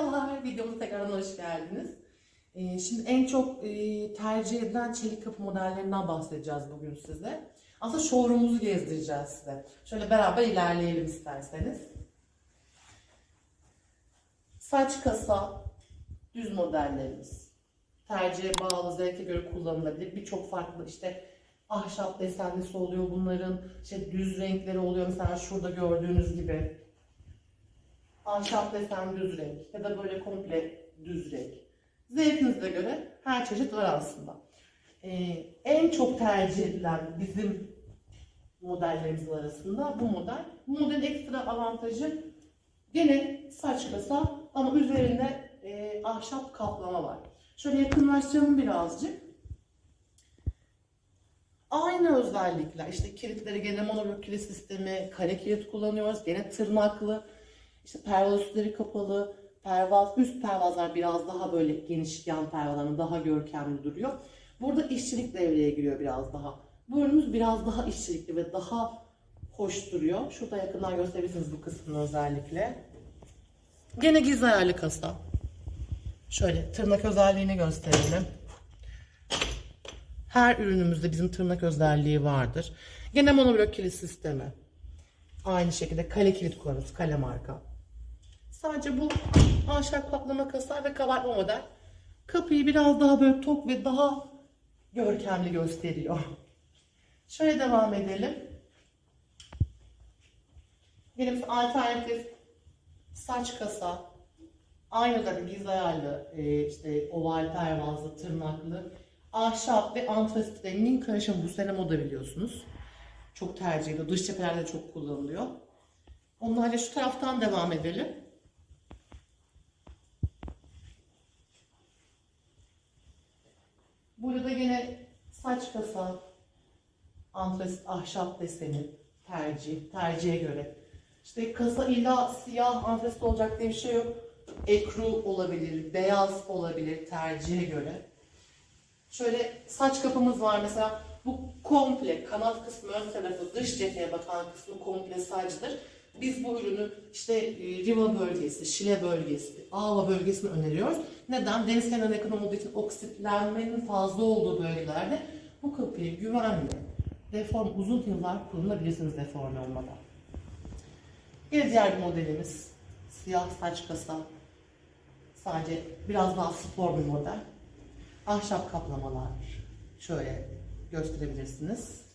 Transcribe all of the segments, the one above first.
Merhabalar, videomuza tekrardan hoş geldiniz. Ee, şimdi en çok e, tercih edilen çelik kapı modellerinden bahsedeceğiz bugün size. Aslında showroom'umuzu gezdireceğiz size. Şöyle beraber ilerleyelim isterseniz. Saç kasa, düz modellerimiz. Tercihe bağlı, zevke göre kullanılabilir. Birçok farklı işte ahşap desenlisi oluyor bunların. İşte düz renkleri oluyor. Mesela şurada gördüğünüz gibi ahşap desen düz renk ya da böyle komple düz renk. Zevkinize göre her çeşit var aslında. Ee, en çok tercih edilen bizim modellerimiz arasında bu model. Bu modelin ekstra avantajı gene saç kasa ama üzerinde e, ahşap kaplama var. Şöyle yakınlaştıralım birazcık. Aynı özellikler işte kilitleri gene monoblok kilit sistemi, kare kilit kullanıyoruz. Gene tırnaklı, işte pervaz üstleri kapalı, pervaz üst pervazlar biraz daha böyle geniş yan pervazlarında daha görkemli duruyor. Burada işçilik devreye giriyor biraz daha. Bu ürünümüz biraz daha işçilikli ve daha hoş duruyor. Şurada yakından gösterebilirsiniz bu kısmını özellikle. Gene gizli ayarlı kasa. Şöyle tırnak özelliğini gösterelim. Her ürünümüzde bizim tırnak özelliği vardır. Gene monoblok kilit sistemi. Aynı şekilde kale kilit kullanırız. Kale marka. Sadece bu ahşap kaplama kasa ve kabartma model kapıyı biraz daha böyle tok ve daha görkemli gösteriyor. Şöyle devam edelim. Bir alternatif saç kasa. Aynı zaten giz ayarlı, e, işte oval pervazlı, tırnaklı, ahşap ve antrasit rengin karışımı bu sene moda biliyorsunuz. Çok tercih ediliyor. Dış cephelerde çok kullanılıyor. Onlarla şu taraftan devam edelim. Burada da yine saç kasa, antrasit ahşap deseni tercih, tercihe göre. İşte kasa illa siyah antrasit olacak diye bir şey yok. Ekru olabilir, beyaz olabilir tercihe göre. Şöyle saç kapımız var mesela. Bu komple kanat kısmı ön tarafı dış cepheye bakan kısmı komple sacdır. Biz bu ürünü işte e, Riva bölgesi, Şile bölgesi, Ava bölgesini öneriyoruz. Neden? Deniz kenarına yakın olduğu için oksitlenmenin fazla olduğu bölgelerde bu kapıyı güvenli, deform uzun yıllar kullanabilirsiniz deforme olmadan. Yine diğer bir modelimiz. Siyah saç kasa. Sadece biraz daha spor bir model. Ahşap kaplamalar. Şöyle gösterebilirsiniz.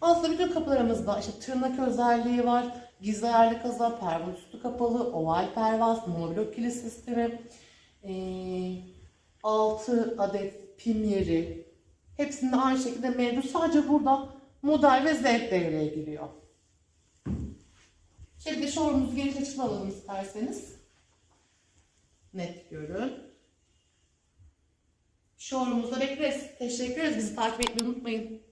Aslında bütün kapılarımızda işte tırnak özelliği var. Gizli ayarlı kaza, pervaz üstü kapalı, oval pervaz, monoblok kilit sistemi, ee, 6 adet pim yeri. Hepsinde aynı şekilde mevcut. Sadece burada model ve zevk devreye giriyor. Şimdi showroom'umuzu geniş açıdan alalım isterseniz. Net görün. Showroom'umuzda bekleriz. Teşekkür ederiz. Bizi takip etmeyi unutmayın.